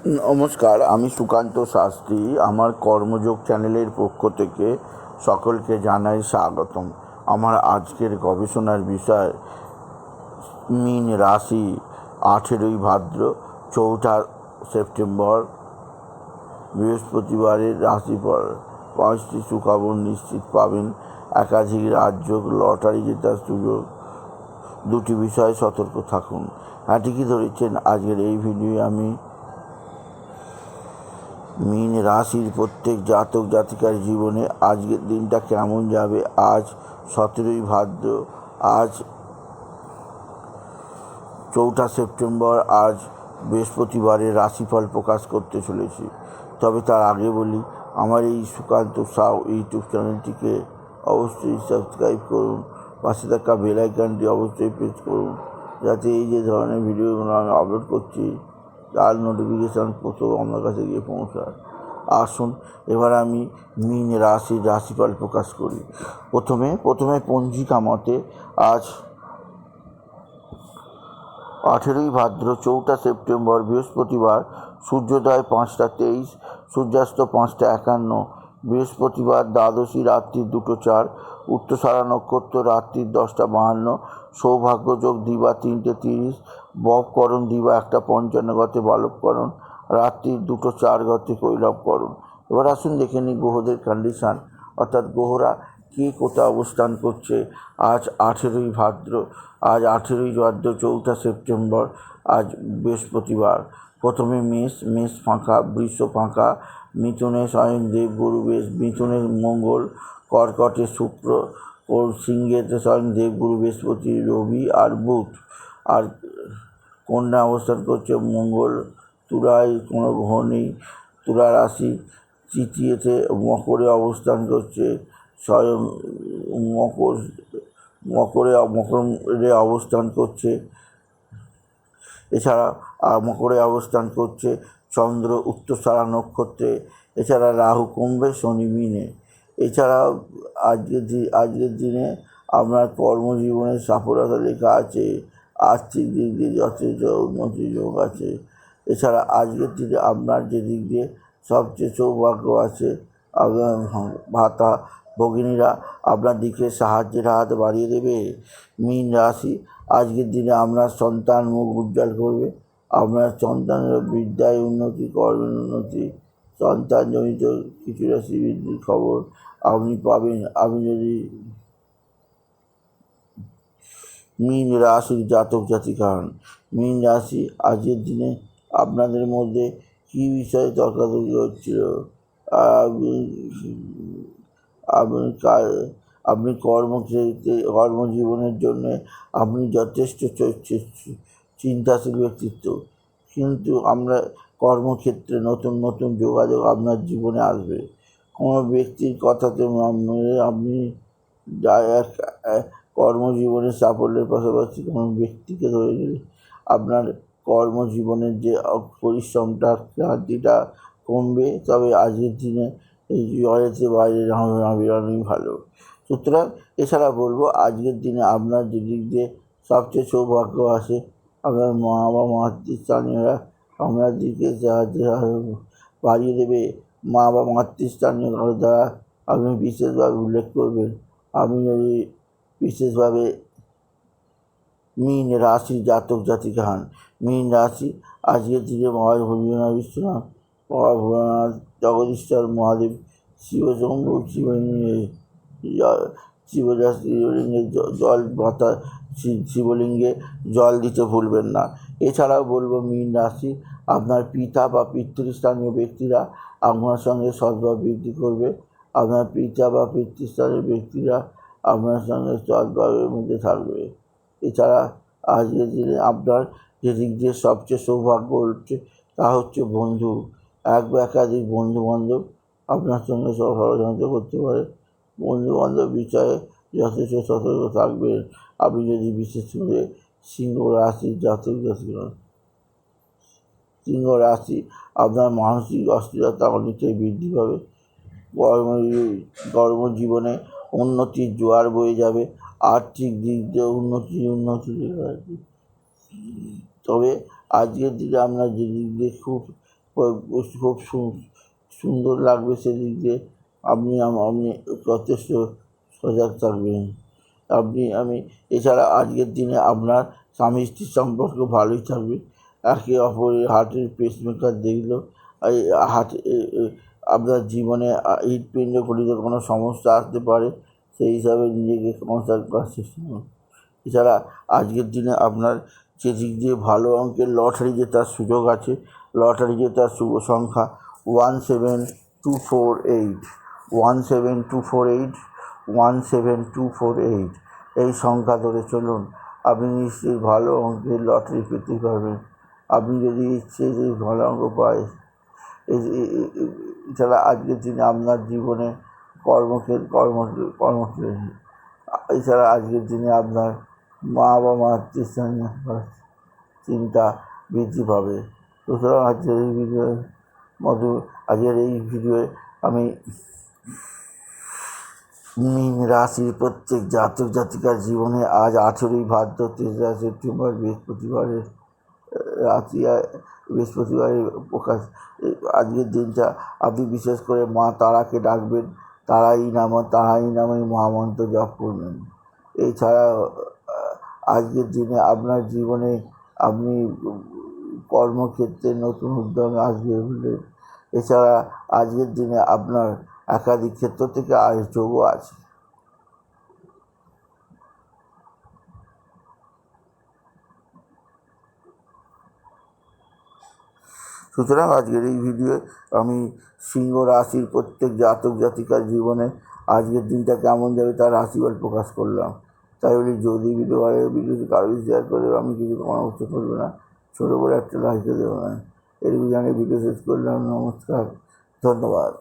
নমস্কার, আমি সুকান্ত শাস্ত্রী। আমার কর্মযোগ চ্যানেলের পক্ষ থেকে সকলকে জানাই স্বাগতম। আমার আজকের গবেষণার বিষয়, মিন রাশি আঠেরোই ভাদ্র, চৌঠা সেপ্টেম্বর, বৃহস্পতিবারের রাশিফল। পাঁচটি সুখবর নিশ্চিত পাবেন। একাধিক রাজ্য লটারি জেতার সুযোগ। দুটি বিষয়ে সতর্ক থাকুন। হ্যাঁ ঠিকই ধরেছেন, আজকের এই ভিডিও আমি মীন রাশির প্রত্যেক জাতক জাতিকার জীবনে আজকের দিনটা কেমন যাবে? আজ সতেরোই ভাদ্র, আজ চৌঠা সেপ্টেম্বর, আজ বৃহস্পতিবারের রাশিফল প্রকাশ করতে চলেছি। তবে তার আগে বলি, আমার এই সুকান্ত সাউ ইউটিউব চ্যানেলটিকে অবশ্যই সাবস্ক্রাইব করুন, পাশে থাকা বেলাইকানটি অবশ্যই প্রেস করুন, যাতে এই যে ধরনের ভিডিওগুলো আমি আপলোড করছি তার নোটিফিকেশান প্রথম আমার কাছে গিয়ে পৌঁছায়। আসুন, এবার আমি মিন রাশি, রাশিফল প্রকাশ করি। প্রথমে প্রথমে পঞ্জিকা মতে আজ আঠেরোই ভাদ্র, চৌঠা সেপ্টেম্বর, বৃহস্পতিবার, সূর্যোদয় পাঁচটা তেইশ, সূর্যাস্ত পাঁচটা একান্ন বৃহস্পতিবার দ্বাদশী রাত্রি দুটো চার উত্তসারা নক্ষত্র রাত্রির দশটা বাহান্ন, সৌভাগ্যযোগ দিবা তিনটে তিরিশ ববকরণ দিবা একটা পঞ্চান্ন গতে বালবকরণ রাত্রির দুটো চার গতে কৈলবকরণ। এবার আসুন দেখে নিই গ্রহদের কন্ডিশান অর্থাৎ গ্রহরা কে কোথায় অবস্থান করছে? আজ আঠেরোই ভাদ্র, আজ আঠেরোই ভাদ্র, চৌঠা সেপ্টেম্বর, আজ বৃহস্পতিবার। প্রথমে মেষ মেষ ফাঁকা, বৃষ ফাঁকা মিথুনে স্বয়ং দেবগুরু বেশ মিথুনে মঙ্গল, কর্কটে শুক্র ও সিংহেতে স্বয়ং দেবগুরু বৃহস্পতি, রবি আর বুধ। আর কন্যা অবস্থান করছে মঙ্গল তুলায় কোনো গ্রহ নেই তুলা রাশি তৃতীয়তে মকরে অবস্থান করছে স্বয়ং মকর, মকরে মকরে অবস্থান করছে। এছাড়া মকরে অবস্থান করছে চন্দ্র, উত্তরসারা নক্ষত্রে, এছাড়া রাহু, কুম্ভে, শনি, মিনে। এছাড়া আজকের আজকের দিনে আপনার কর্মজীবনে সফলতা লেখা আছে, আর্থিক দিক দিয়ে যথেষ্ট উন্নতি যোগ আছে। এছাড়া আজকের দিনে আপনার যে দিক দিয়ে সবচেয়ে সৌভাগ্য আছে, আপনার ভাতা ভগিনীরা আপনার দিকে সাহায্যের হাত বাড়িয়ে দেবে। মীন রাশি, আজকের দিনে আপনার সন্তান মুখ উজ্জ্বল করবে। আপনার সন্তানের বিদ্যায় উন্নতি, কর্মের উন্নতি সন্তানজনিত কিছু রাশি বৃদ্ধির খবর আপনি পাবেন। আপনি যদি মীন রাশির জাতক জাতিকা হন, মীন রাশি আজকের দিনে আপনাদের মধ্যে কী বিষয়ে তর্কাতর্কি হচ্ছিল? আপনি আপনি কর্মক্ষেত্রে কর্মজীবনের জন্য আপনি যথেষ্ট চিন্তাশীল ব্যক্তিত্ব। কিন্তু আমরা কর্মক্ষেত্রে নতুন নতুন যোগাযোগ আপনার জীবনে আসবে। কোনো ব্যক্তির কথাতে আপনি কর্মজীবনের সাফল্যের পাশাপাশি কোনো ব্যক্তিকে ধরে গেলে আপনার কর্মজীবনের যে পরিশ্রমটা, ক্লান্তিটা কমবে। তবে আজকের দিনে এই জলেতে বাইরে বেরোনোই ভালো। সুতরাং এছাড়া বলব, আজকের দিনে আপনার যে দিক দিয়ে সবচেয়ে সৌভাগ্য আছে, আপনার মা বা মাতৃস্থানীয়রা আপনার দিকে বাড়িয়ে দেবে। মা বা মাতৃস্থানীয় কারও দ্বারা আপনি বিশেষভাবে উল্লেখ করবেন। আপনি যদি বিশেষভাবে মীন রাশি জাতক জাতিকা হান, মীন রাশি আজকের দিনে মহাভঞ্জনা বিশ্বনাথ মহাভোলানাথ জগদীশ্বর, মহাদেব, শিবশম্ভু, শিবলিঙ্গে শিবলিঙ্গে জল মাথা শিবলিঙ্গে জল দিতে ভুলবেন না। এছাড়াও বলব, মীন রাশি, আপনার পিতা বা পিতৃস্থানীয় ব্যক্তিরা আপনার সঙ্গে সদ্ভাব বৃদ্ধি করবে। আপনার পিতা বা পিতৃস্থানীয় ব্যক্তিরা আপনার সঙ্গে সদ্ভাবের মধ্যে থাকবে। এছাড়া আজকের দিনে আপনার যে দিক দিয়ে সবচেয়ে সৌভাগ্য হচ্ছে, তা হচ্ছে বন্ধু। এক বা একাধিক বন্ধু বান্ধব আপনার সঙ্গে সব ষড়যন্ত্র করতে পারে। বন্ধু বান্ধব বিষয়ে যথেষ্ট সতর্ক থাকবেন। আপনি যদি বিশেষ করে সিংহ রাশির জাতক জাতিক সিংহ রাশি আপনার মানসিক অস্থিরতা অনেকটাই বৃদ্ধি পাবে। কর্ম কর্মজীবনে উন্নতির জোয়ার বয়ে যাবে। আর্থিক দিক দিয়ে উন্নতি উন্নতি তবে আজকের দিনে আপনার যে দিক দিয়ে খুব খুব সুন্দর লাগবে সেদিক দিয়ে। আপনি আপনি যথেষ্ট সজাগ থাকবেন। আপনি, আমি, এছাড়া আজকের দিনে আপনার স্বামী স্ত্রীর সম্পর্ক ভালোই থাকবে। একে অপরের হার্টের পেসমেকার দেখল হার্ট আপনার জীবনে হৃৎপিণ্ড গলিত কোনো সমস্যা আসতে পারে, সেই হিসাবে নিজেকে কনসাল্ট করার চেষ্টা করুন। এছাড়া আজকের দিনে আপনার যেদিক দিয়ে ভালো অঙ্কের লটারি জেতার সুযোগ আছে। লটারি জেতার শুভ সংখ্যা one seven two four eight, one seven two four eight, one seven two four eight. এই সংখ্যা ধরে চলুন, আপনি নিশ্চয়ই ভালো অঙ্কের লটারি পেতে পারবেন। আপনি যদি ইচ্ছে যে ভালো অঙ্ক পায় এছাড়া আজকের দিনে আপনার জীবনে কর্মক্ষেত্র, কর্ম, কর্মক্ষেত্র, এছাড়া আজকের দিনে আপনার মা বা মাতৃস্থানীয় চিন্তা বৃদ্ধি পাবে। সুতরাং আজকের এই ভিডিওর মতো আজকের এই ভিডিওয়ে আমি মীন রাশির প্রত্যেক জাতক জাতিকার জীবনে আজ আঠেরোই ভাদ্র, তেসরা সেপ্টেম্বর বৃহস্পতিবারের রাশি বৃহস্পতিবারের প্রকাশ আজকের দিনটা। আপনি বিশেষ করে মা তারাকে ডাকবেন, তারাই নাম, তারাই নামে মহামন্ত্র জপ করবেন। এছাড়া আজকের দিনে আপনার জীবনে আপনি কর্মক্ষেত্রে নতুন উদ্যমে আসবে বলে। এছাড়া আজকের দিনে আপনার একাধিক ক্ষেত্র থেকে যোগও আছে। সুতরাং আজকের এই ভিডিও আমি সিংহ রাশির প্রত্যেক জাতক জাতিকার জীবনে আজকের দিনটা কেমন যাবে তার রাশিফল প্রকাশ করলাম। তাই বলি, যদি ভিডিও ভালো লাগে ভিডিওটি কারও শেয়ার করে আমি কিছু কোনো করব না। ছোটো বড় একটা লাইকে দেবো না। এটুকু জানিয়ে ভিডিও শেষ করলাম। নমস্কার। ধন্যবাদ।